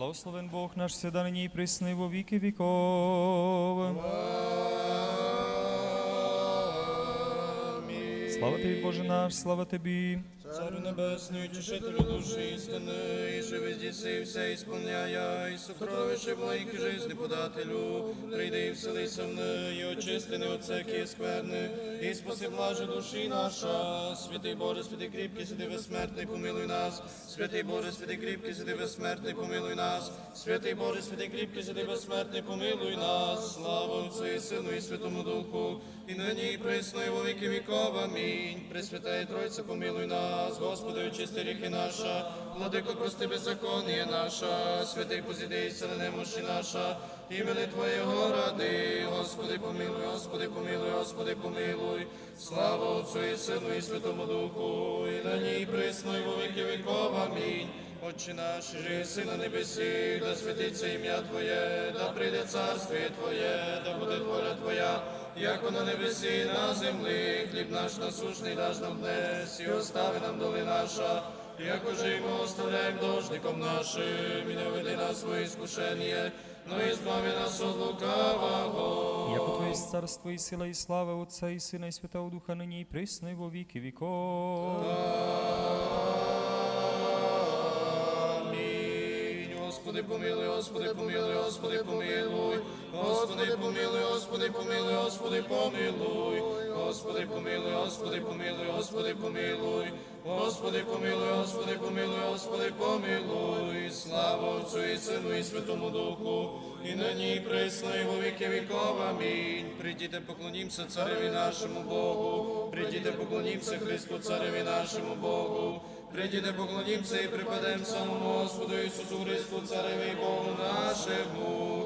Благословен Бог наш всегда нині і присни во віки віков. Слава тобі, Боже наш, слава тобі. Царю небесний, утішителю душі істини, і живи здіси все ісполняя, і сокровище благих жизни подателю, прийди і вселися в неї, очисти не оцеки скверни, і спаси блаже душі наша, святий Боже, святий кріпкий, святий безсмертний, помилуй нас, святий Боже, святий кріпкий, святий безсмертний, помилуй нас, святий Боже, святий кріпкий, святий безсмертний, помилуй нас, слава Отцю і Сину і Святому Духу, і нині і присно, і во віков, амінь. Пресвятає Тройце, помилуй нас, Господи, очисти ріхи наша, владико, прости беззаконніє наша, святий позіди і сили немощі наша, імени Твоєго ради, Господи, помилуй, Господи, помилуй, Господи, помилуй, слава Отцю і Сину і Святому Духу, і нині і присно, і во віков, амінь. Отче наш, єси на небесі, да святиться ім'я Твоє, да прийде царствіє Твоє, да буде воля Твоя, як на небесі, на землі, хліб наш насушний даж нам днес, і остави нам доли наша, як уже й ми оставляємо должником нашим, і не веди нас в іскушення, но і збави нас от лукавого. Яко Твоє царство і сила, і слава Отця і Сина, і Святого Духа, нині і присно, і во віки віков. Амінь. Господи, помилуй, Господи, помилуй, Господи, помилуй. Господи, помилуй, Господи, помилуй, Господи, помилуй. Господи, помилуй, Господи, помилуй, Господи, помилуй. Господи, помилуй, Господи, помилуй, Господи, помилуй. Слава Отцю і Сину і Святому Духу, і нині і присно, і віки віков. Амінь. Прийдіте, поклонімося цареві нашому Богу. Прийдіте, поклонімося Христу, цареві нашому Богу. Прийдіте, поклонімося і припадемо самому Господу Ісусу Христу, Цареві Богу нашому.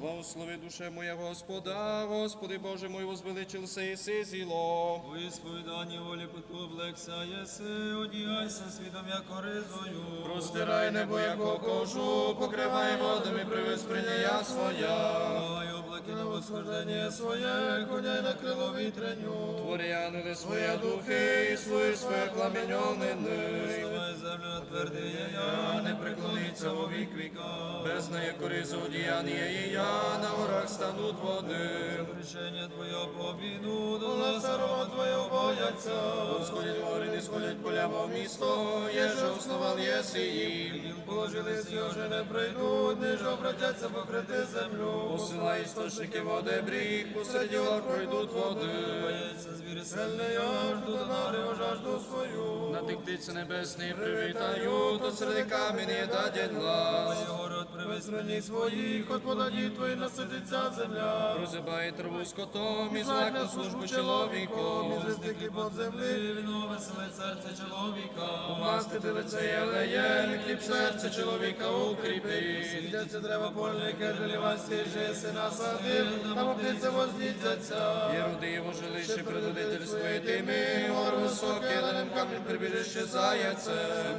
Благослови душе моя Господа, Господи Боже мой, возвеличился і си зіло. У ісповіданні волі поту облекся єси, одягайся світом, як ризою. Простирай небо, яко кожу, покривай водами привез прийняття своя. Облаки на восхождення своє, ходяй на крило вітреню. Твори ангели своя духи, і свої своє пламеньонини. Преклониться во вік віка. Без неї коризу діяння і я на горах стануть води. рішення Твоє побіду, до ласарова Твоє бояться. Сходять гори, не сходять поля во місто, єже основал єси їм. І вже не прийдуть, ниже обратяться покрити землю. Посилай істочники води бріг, посеред його пройдуть води. Бояться звірі сильний, я жду до нари, жажду свою. На тих птиці небесні привітаю, то серед камені дадять глас. Город привез мені своїх, от подаді твої насидиться земля. Розибає траву скотом і знак на службу чоловіком. Звестики под землі, віно веселе серце чоловіка. Мастити лице єлеєн, хліб серце чоловіка укріпи. Сидяться дерева польники, желівасті, жеси насадив, там птиці возніздяться. Єруди його жилище, предводитель своєї тими, гор високі, на нем камінь прибіжище заяце.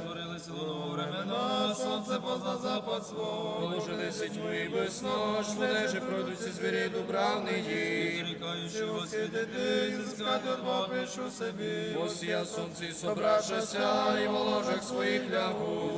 Творилися воно времена, сонце позна запад свой. Положили сітьму і безноч, вони же пройдуться звірі дубравниї. Рікаючи освітити, зіскати от Бога пишу собі. Осія сонці собрашася, і в ложах своїх лягу.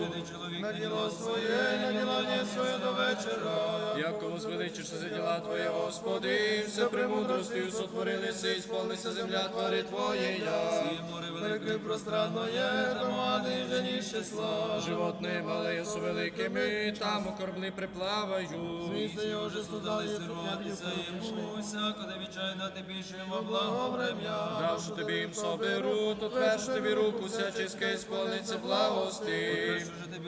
На діло своє, на ділання своє до вечора. Яко звеличишся за діла Твоє, Господи, все премудростю сотворилися, і сповнися земля твари Твоєя. Море велике пространно є, громади женіше жені числа. Животне мале з великими, там у корабли приплавають. Звісти його же судали сиротися йому, всякоде невічайна ти більше йому благо врем'я. Давши тобі їм соберу, то тверж тобі руку всяческа сповниться благости.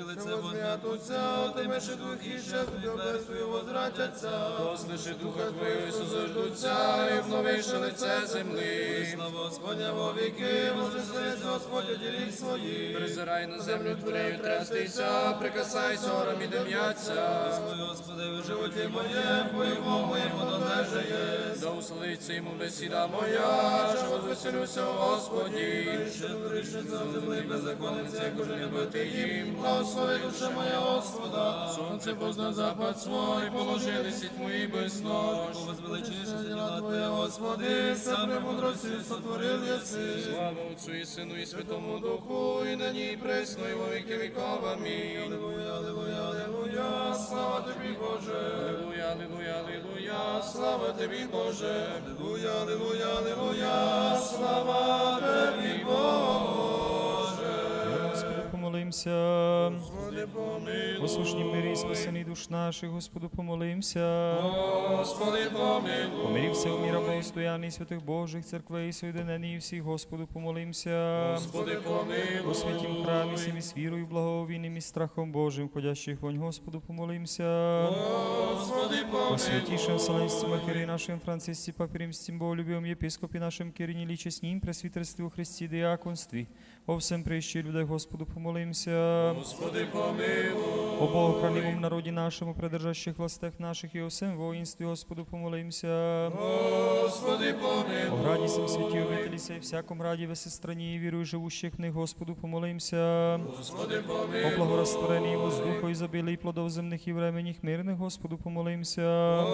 Лице возм'ятуться, ти меши дух і ще від свою возвратяться. Послиши духа Твою, і созождуться, і вновише лице землі. Слава Господня во віки, возвестується Господь у ділі свої. Призирай на землю творею, трястися, прикасайся, орам і дим'яться. Господи, Господи, в животі моєму, по моєму донеже є. Да усолиться йому бесіда моя, що возвеселюся Господі. Ще вирішиться в землі беззаконниці, як уже не бити їм. Благослови душа моя Господа. Сонце позна запад свой, положили сіть мої без нож. Возвеличиш діла Твоєго, Господи, все премудрості сотворив єси. Слава Отцу і Сину і Святому Духу, і на ній пресно, і во віки віков. Амінь. Аллилуйя, аллилуйя, аллилуйя, слава тобі, Боже. Аллилуйя, аллилуйя, аллилуйя, слава тобі, Боже. Аллилуйя, аллилуйя, аллилуйя, слава тобі, Боже. Помолимся. Господи, помилуй. Послушні мирі, спасений душ наших, Господу, помолимся. Господи, помилуй. Помирився у міра благостоянний святих Божих церквей, соєдинені всіх, Господу, помолимся. Господи, помилуй. У святім храмі, всім із вірою, благовійним і страхом Божим, ходящих вонь, Господу, помолимся. Господи, О помилуй. святейшем Вселенском Архиереи нашим Франциске, Папе Римским, Боголюбивом Епископе нашим Кирине, личе с ним, пресвитерстве во диаконстве, о всем прище людей Господу помолимся. Господи, помилуй. О Богохранимом народе нашему, придержащих властях наших и о всем воинстве Господу помолимся. Господи, помилуй. О граді сим святі обителі сей, всяком раді веси страні і вірую живущих в них, Господу помолимся. Господи, помилуй. О благорастворении воздуху, изобилии плодов земных и временних мирных, Господу помолимся.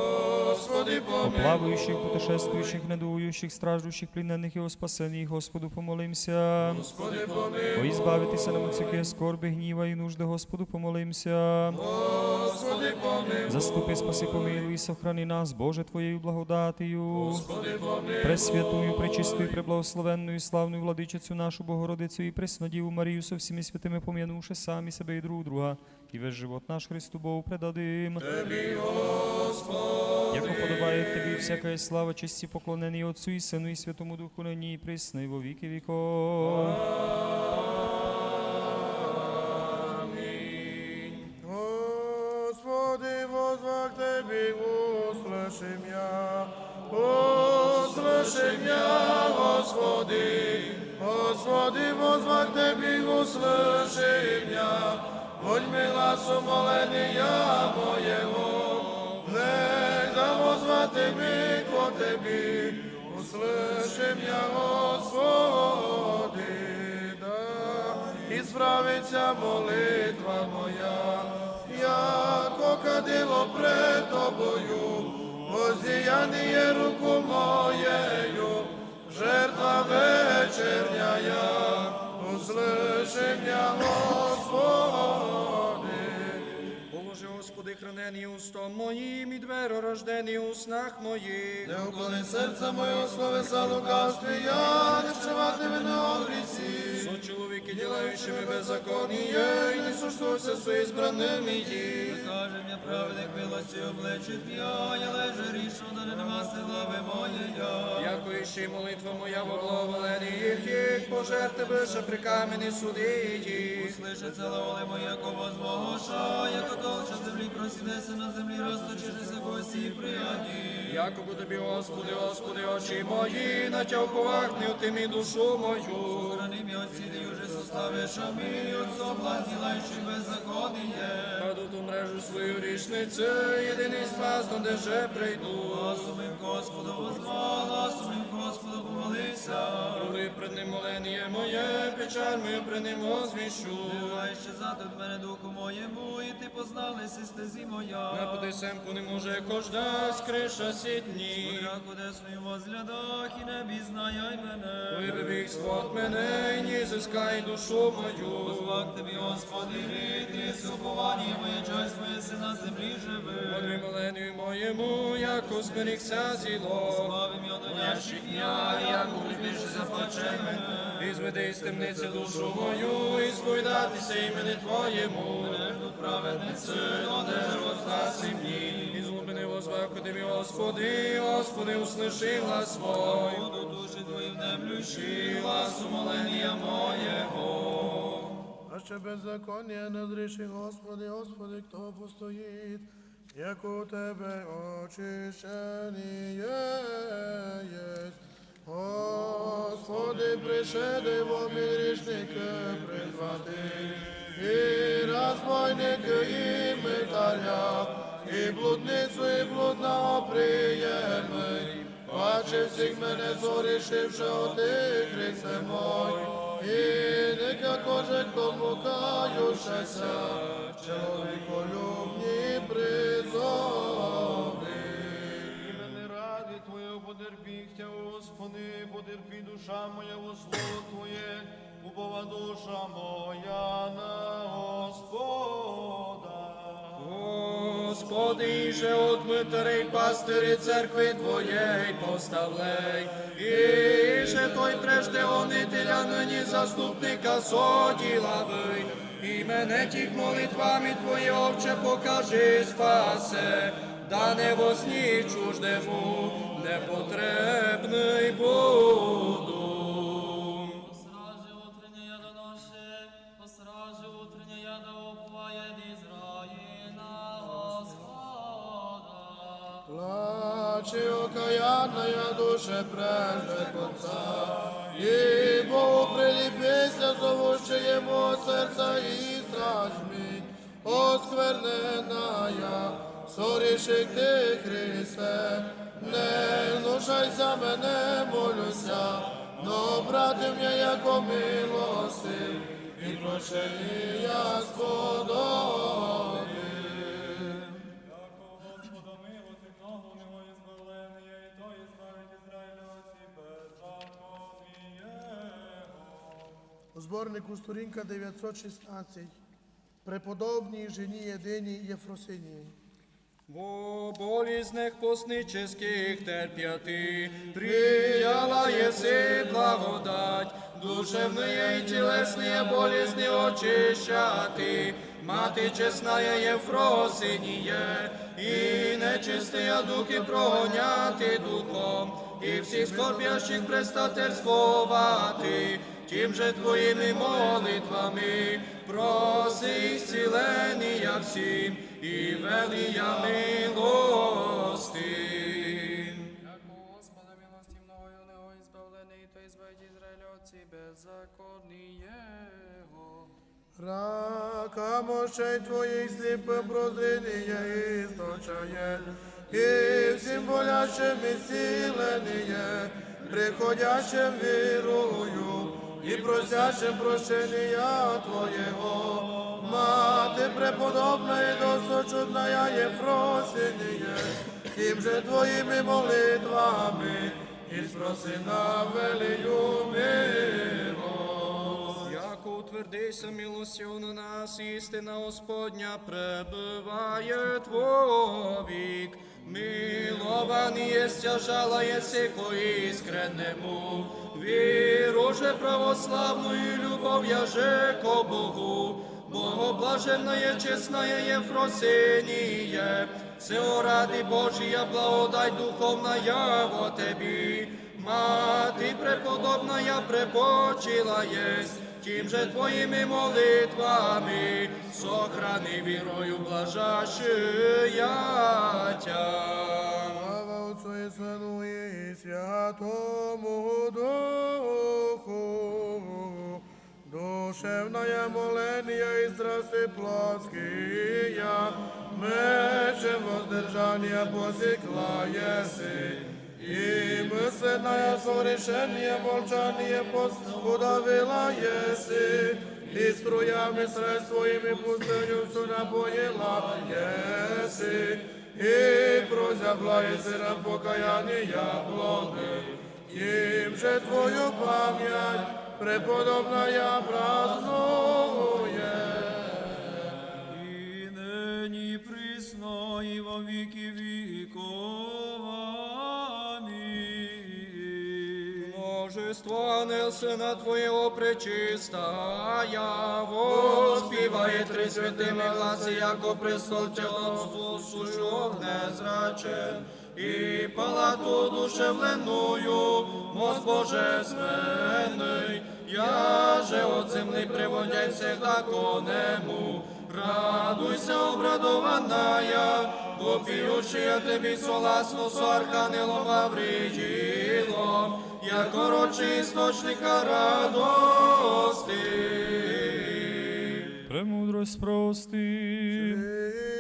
Господи, О помилуй. плавающих, путешествующих, недующих, страждущих, плененных и о спасении, Господу помолимся. Господи, помилуй. ізбавитися нам от всякої скорби, гніва і нужди, Господу помолимся. Господи, помилуй. Заступи, спаси, помилуй, і сохрани нас, Боже, Твоєю благодатію. Господи, помилуй. Пресвятую, пречистую, преблагословенную, славную владичицю нашу Богородицю і преснодіву Марію со всіми святими пом'янувши самі себе і друг друга, і весь живот наш Христу Богу предадим. Тобі, Господи. Як подобає тобі всяка слава, честі поклонені Отцу і Сину і Святому Духу нині і присно, і во віки віков. Господи, возвах Тебе, услышим я, услышим я, Господи, Господи, возвах Тебе, услышим я, Будь мила сумоления моего, не да возвати ми ко Тебе, услышим я, Господи, да, і справиться молитва моя, яко кадило пред тобою, воздіяние руку моєю, жертва вечерняя, услышим я, Господи. Господи, хранені устом моїм і дверо рождені у снах моїх. Не уклони серце моє, словеса лукавстві, я не вшивати мене о грісі. Со чоловіки, ділаючими беззаконніє, і не суштуся з избраними їх. Каже мені праведник милості облечить я, я лежа рішу, да не нема слави моєя. Яко іще молитва моя во благоволені їх, їх пожер при камені судиті. Слышиться лаволи моя кого з Богоша, яко толча землі просідеться на землі, розточишися косі і прияді. Яко бо тобі, Господи, Господи, очі мої, на тя уповахни у тимі душу мою. Храни мій отці, ти уже составиш амі, отцом ділаючи беззаконніє. Паду ту мрежу свою річницю, єдиний спас, до де же прийду. Голосовим Господу возвал, голосовим Господу помолився. Коли пред ним молення моє, печаль мою пред ним озвіщу. Бувай ще зад мене духу моєму, і ти позналися стезі моя. На пути семку не може кожда скриша сітні. Раку десною возглядах і небі знаяй мене. Вибив свот мене, і не зискай душу мою. Звак тобі, Господи, ти суповані моє часть моє си на землі живи. Подві моленію моєму, яко зберігся зіло. Славим його донящих я, як улюбіше заплаче мене. І зведи з темниці душу мою, і сповідатися імені Твоєму. Праведниці, одержу спаси мені. Злобини Господи, Господи, услиши глас свой. Буду душі твої внемлющі, гласу молення моєго. А ще беззаконня не Господи, Господи, хто постоїть, як у Тебе очищені єсть. Господи, пришеди во грішники призвати, і розбойники, і і блудницю, і блудного приєми. Бачи всіх мене зорішивши, оти, Христе мой, і никако же кому каюшася, чоловіколюбні призови. Імени ради Твоє потерпіхтя, Господи, потерпи, душа моя, во слово Твоє, упова душа моя на Господа. Господи, іже отмитарей пастирі церкви Твоєї поставлей, іже той прежде онителя нині заступника соділавий, і мене тих молитвами Твої, Отче, покажи, спасе, да не во сні чуждему, непотребний окаянная душе прежде конца, и Богу прилепися, зовущее сердца и страстьми, оскверненая, сорішик ти, Христе, не гнушайся мене, молюся, но брати мене, яко милостив, і прощення сподоби. Зборнику сторінка 916. Преподобній жені єдиній Єфросинії. Во болезнях постнических терпяти, прияла еси благодать, душевные и телесные болезни очищати, Мати чесная Ефросиніє, і нечистые духи прогоняти духом, і всіх скорбящих престательствувати, тим же твоїми молитвами, проси ісцілення всім, і велія милости. Яко Господа милости мною него избавлений, то избавить Израиля от беззаконниего. Рака мощей твоїх сліпим прозріння істочає, і всім болящим ісціленіє, приходящим вірую, і просящим прощення Твоєго. Мати преподобна і досточудная Єфросиніє, тим же Твоїми молитвами, і спроси на велию милость. Яко утвердися милостю на нас, істина Господня пребыває Твовік. Милований єсть, жала єси ко іскреннему, віру же православную любов я же ко Богу, Богоблаженная, честная Ефросиніє, все ради Божия благодать духовная во Тебі, Мати преподобная препочила єсть, тим же Твоїми молитвами, сохрани вірою блажащая Тя. Слава Отцу і Сину і Святому Духу, душевное моление и здравствуй плотские, мечем воздержания посекла еси, и мысленное сорешение молчание подавила еси, и струями средств своими пустыню всю напоила еси, и прозябла еси на покаяние плоды, им же Твою память преподобная празднует. І нині присно, і во віки віков. Амінь. Множество ангел Сына Твоего пречистая, воспіває три святими гласи, яко престол телом сушов незрачен, і палату душевленную, мост божественный, я же от земли приводяй всегда конему, радуйся, обрадованная, Вопиющая Тебе согласно с архангелом Гавриилом, яко рочи источника радости. Премудрость прости.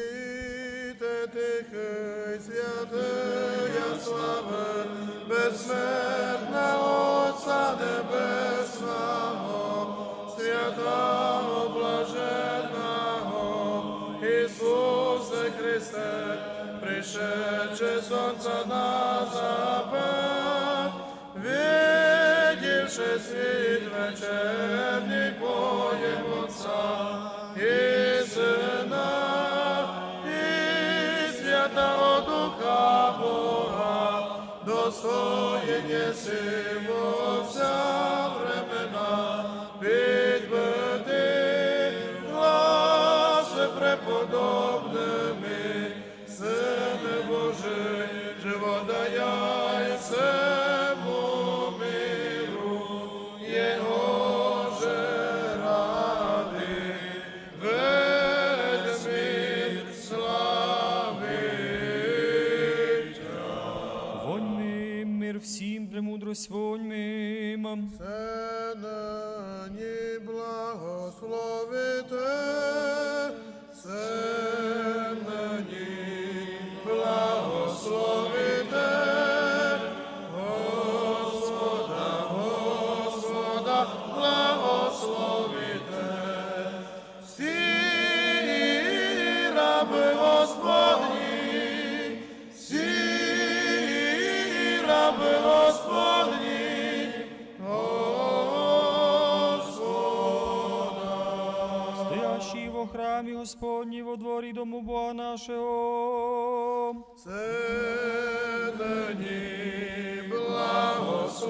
слави, безсмертна Небесного, святого блаженного, Ісусе Христе, пришедше сонця на запад, видівши світ вечерній поєм. Мим. Це нині благословите, це храмі Господній во дворі дому Бога нашого. Це благословите,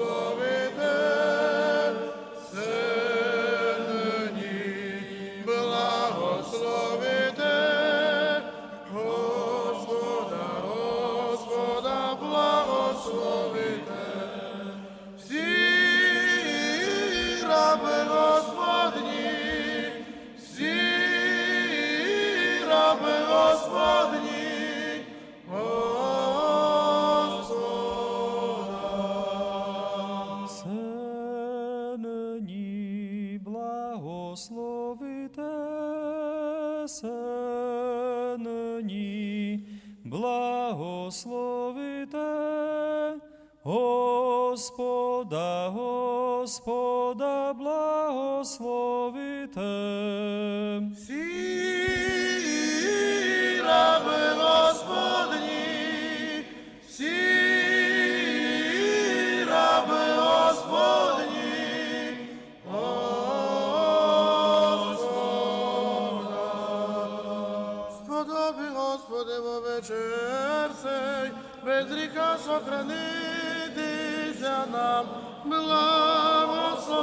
Господа, благословите. Всі раби Господні, всі раби Господні, Господа. Сподоби, Господи, во вечер сей, без гріха сохранитися нам,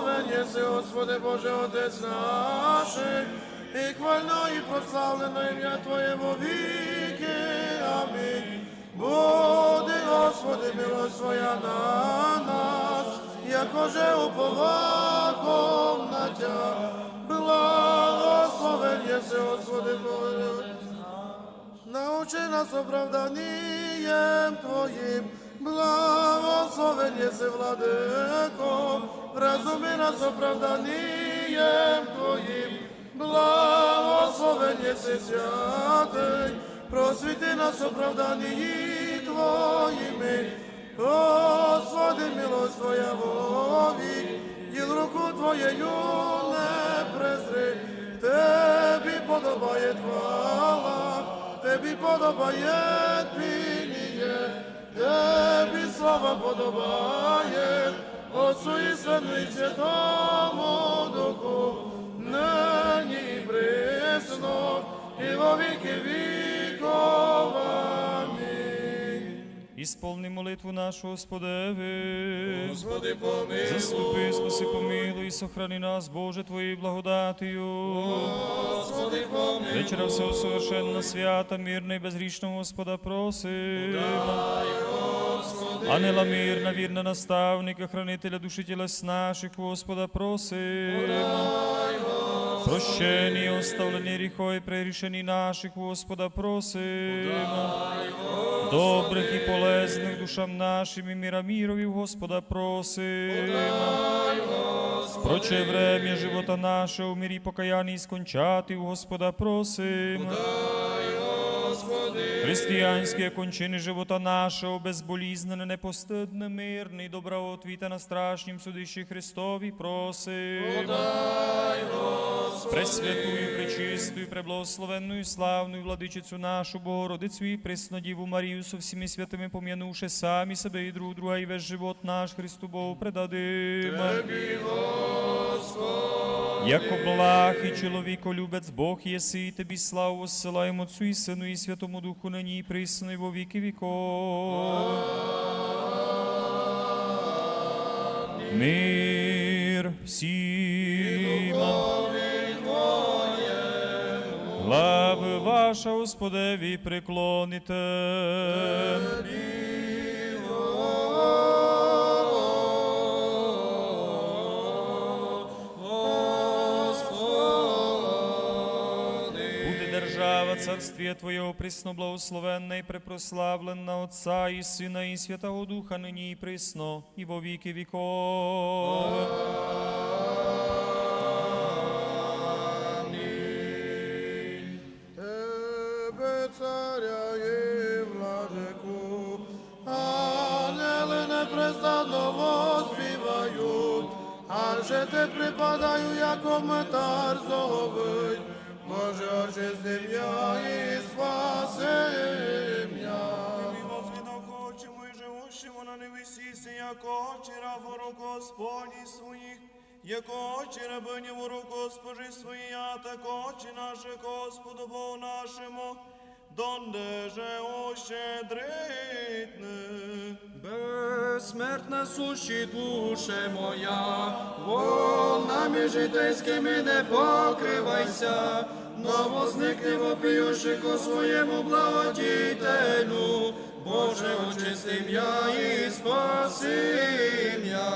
благословен єси, Господи Боже, Отець наших, і хвально і прославлено ім'я Твоє во віки. Амінь. Буде, Господи, милость Твоя на нас, якоже уповаком на Тя. Благословен єси, Господи Боже, Научи нас оправданием Твоим, благословен єси, владико, разуми нас оправданием Твоим, благословен єси, святий, просвіти нас оправданії Твоїми, Господи, милость Твоя вовік, діл руку Твоєю не презри, Тебі подобає хвала, Тебі подобає пініє, Тебі слава подобає, Отцу і Сину і Святому Духу, нині і присно, і во віки віков. Амінь. Ісполни молитву нашу, Господеви. Господи, помилуй. Заступи, спаси, помилуй, і сохрани нас, Боже, Твоєю благодатію. Господи, помилуй. Вечера всього совершенно свята, мирна і безгрішного Господа просим. Ангела мирна, вірна наставника, хранителя душі тілес наших, Господа просим. Прощені, оставлені гріхові, прегрішені наших, Господа просим. Добрих і полезних душам нашим і міра мірові, Господа просим. Проче время живота нашего, в мирі покаянні скончати, Господа просим. Християнські кончини живота нашого, безболізнене, непостидне, мирне, і доброотвіта на страшнім судищі Христові просим. Пресвятую, пречистую, преблагословенную, славную владичицю нашу Богородицю і Преснодіву Марію со всіми святими пом'янувши самі себе і друг друга, і весь живот наш Христу Богу предадим. Яко благ і чоловіколюбець Бог єси, і тобі славу воссилаємо Отцю і Сину і Святому Духу, нині і присни, во віки віков. Мир всім. Глави ваша, Господеві, приклоните. Держава царствія Твоєго присно благословенна і препрославлена Отця і Сина і Святого Духа, нині і присно, і во непрестанно воспівають, аже те припадаю, як метар зовий, Боже, очисти я і спасим я. Возвідав і живущимо на небесісі, як очі ворог Господні своїх, як очі рабині ворог Госпожі свої, а так очі наші Господу Богу нашому, донде же ощедритне. Безсмертна суші душе моя, волнами житейськими не покривайся, но возникни вопіюши ко своєму благодітелю, Боже, очистим я і спасим я.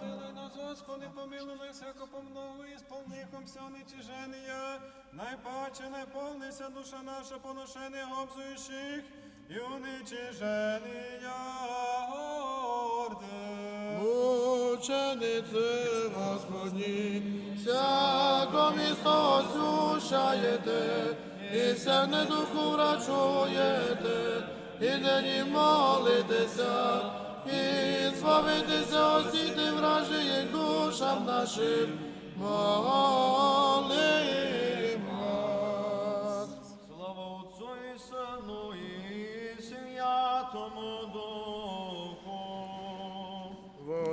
Помилуй нас, Господи, помилуй нас, яко помногу і сповнихом вся нечиження. Найпаче найповнися душа наша поношений обзуючих і уничиження. Мучениці Господні, всяко місто осушаєте, і всяк духу врачуєте, і нині молитеся, і збавитися осіти вражиїх душам нашим, молимо.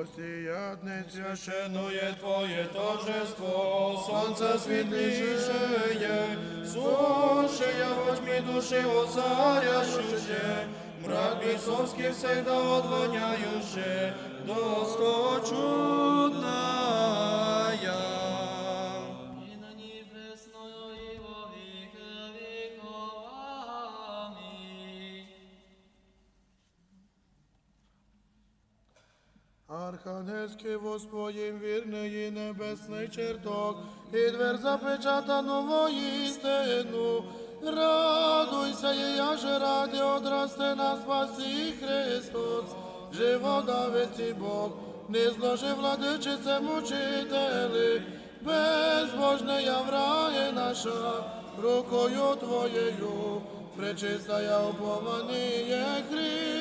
Восіятне священує Твоє торжество, солнце светлейшее, сушия возьми душі озарящуще, мрак бісовський всегда одвоняюще, досто Архангельський Господім вірний і небесний чертог, і двер запечатану воістину. Радуйся, і я же ради одрасте на спасі Христос, живодавець Бог, не зложи владичице мучителі, безбожне яврає наша, рукою Твоєю, пречистая упованіє Христия.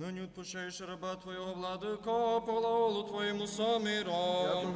Нині відпущаєш раба Твоєго владико, по лаулу Твоєму саміром.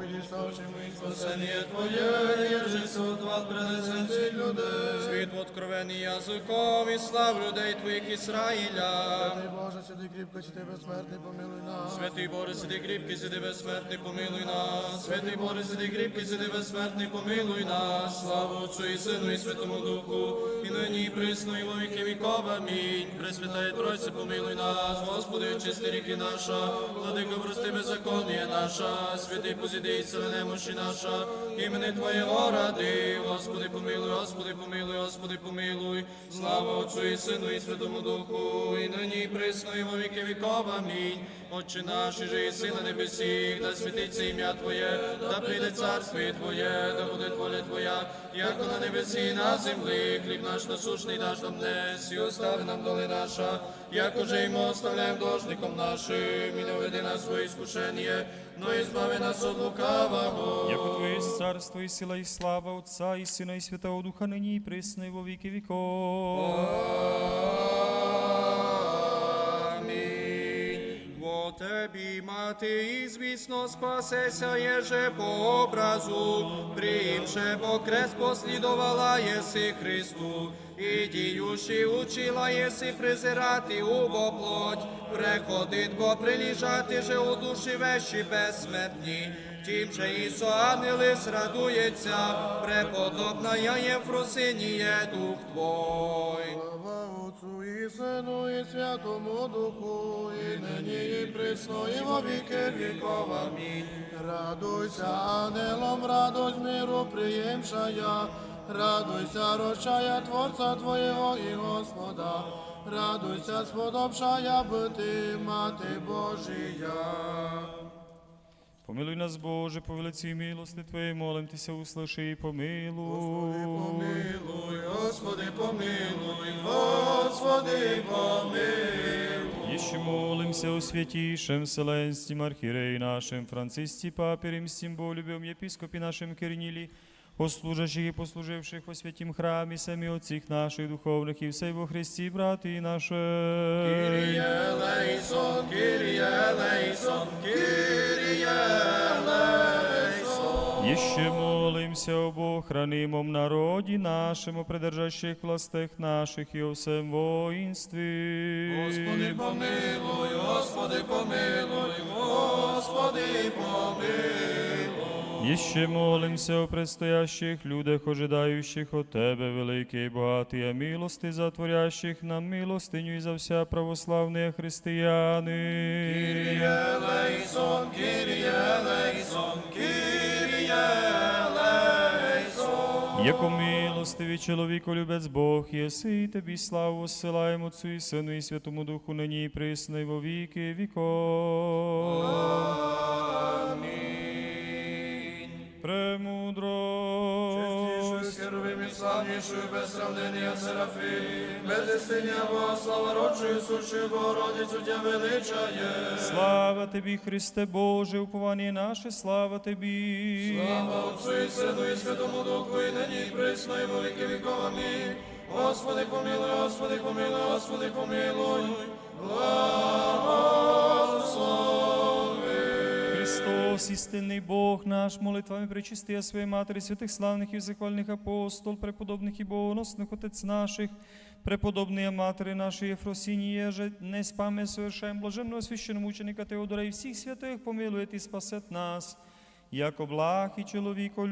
Спасення Твоє, єже суд от принесенці людей. Світ откровений язиком і слав людей Твоїх Ізраїля. Святий Боже, сиди кріпко, сиди безсмертний, помилуй нас. Святий Боже, сиди кріпкий, сиди безсмертний, помилуй нас. Святий Боже, сиди кріпкий, сиди безсмертний, помилуй нас. Слава Отцю і Сину і Святому Духу, і нині і присно, і во віки віков. Амінь. Пресвятає Тройце, помилуй нас. Господи, очисти ріки наша, владико, прости беззаконня наша, святий позіди і сила немощі наша, імени Твоєго ради. Господи, помилуй, Господи, помилуй, Господи, помилуй. Слава Отцю і Сину і Святому Духу, і нині і присно, і во віки віков. Амінь. Отче наш, і же єси на небесі, да святиться ім'я Твоє, да прийде царство Твоє, да буде воля Твоя, як на небесі, на землі, хліб наш насушний даш нам днес, і остави нам доли наша, як уже й ми оставляємо должником нашим, і не веди нас своє іскушення, но і збави нас від лукавого. Яко Твоє царство і сила, і слава Отца, і Сина, і Святого Духа, нині і присно, і во віки віков. Тебі, мати, і звісно спасеся, єже по образу, приїмше по крест послідувала єси Христу, і діючи учила єси презирати убо плоть, приходить, бо приліжати же у душі вещі безсмертні. Тим же Ісо ангелис радується, преподобна я Єфросиніє дух Твой. Слава Отцу і Сину і Святому Духу, і нині і присно, во віки віков. Амінь. Радуйся, ангелом, радость миру приємшая, радуйся, рощая Творця Твоєго і Господа, радуйся, сподобшая бити, Мати Божія. Помилуй нас, Боже, по велиці милости Твоєї, молим Тися, услыши і помилуй. Помилуй, Господи, помилуй, Господи, помилуй. Іще молимся о святішем Вселенском архиерее нашим, Франциске папірім, Римским Болюбем, епископе нашем Кирниле, о служащих и послуживших во святім храмі, самі отців наших духовних і все во Христі, брати наші. Kyrie eleison, Kyrie eleison, Kyrie eleison. Еще молимся об охранимом народе нашем, о придержащих властях наших и о всем воинстве. Господи, помилуй, Господи, помилуй, Господи, помилуй. Еще молимся о предстоящих людях, ожидающих от Тебе великие и богатые милости, затворящих нам милостыню и за вся православные христианы. Kyrie eleison, Kyrie eleison, Kyrie eleison. Яко милостивий чоловіко любець Бог, єси, і тобі славу осилаємо Отцу і Сину і Святому Духу, нині і присно, і во віки віков. Премудро. Чистішою херовим і славнішою, без сравнення Серафим, без істиння Бога, слава родшою, сущою Богородицю Тя величає. Слава тобі, Христе Боже, уповання наше, слава тобі. Слава Отцу і Сину і Святому Духу, і нині, і присно, і во віки віков. Амінь. Господи, помилуй, Господи, помилуй, Господи, помилуй. Благослови. Христос, Бог наш, молитвами причистия своєї Матері, святих славних і всехвальних апостол, преподобних і богоносних отець наших, преподобної Матері нашої Єфросинії, же не спаме совершаем блаженного священного мученика Теодора і всіх святих помилує і спасет нас, як благ і чоловіко.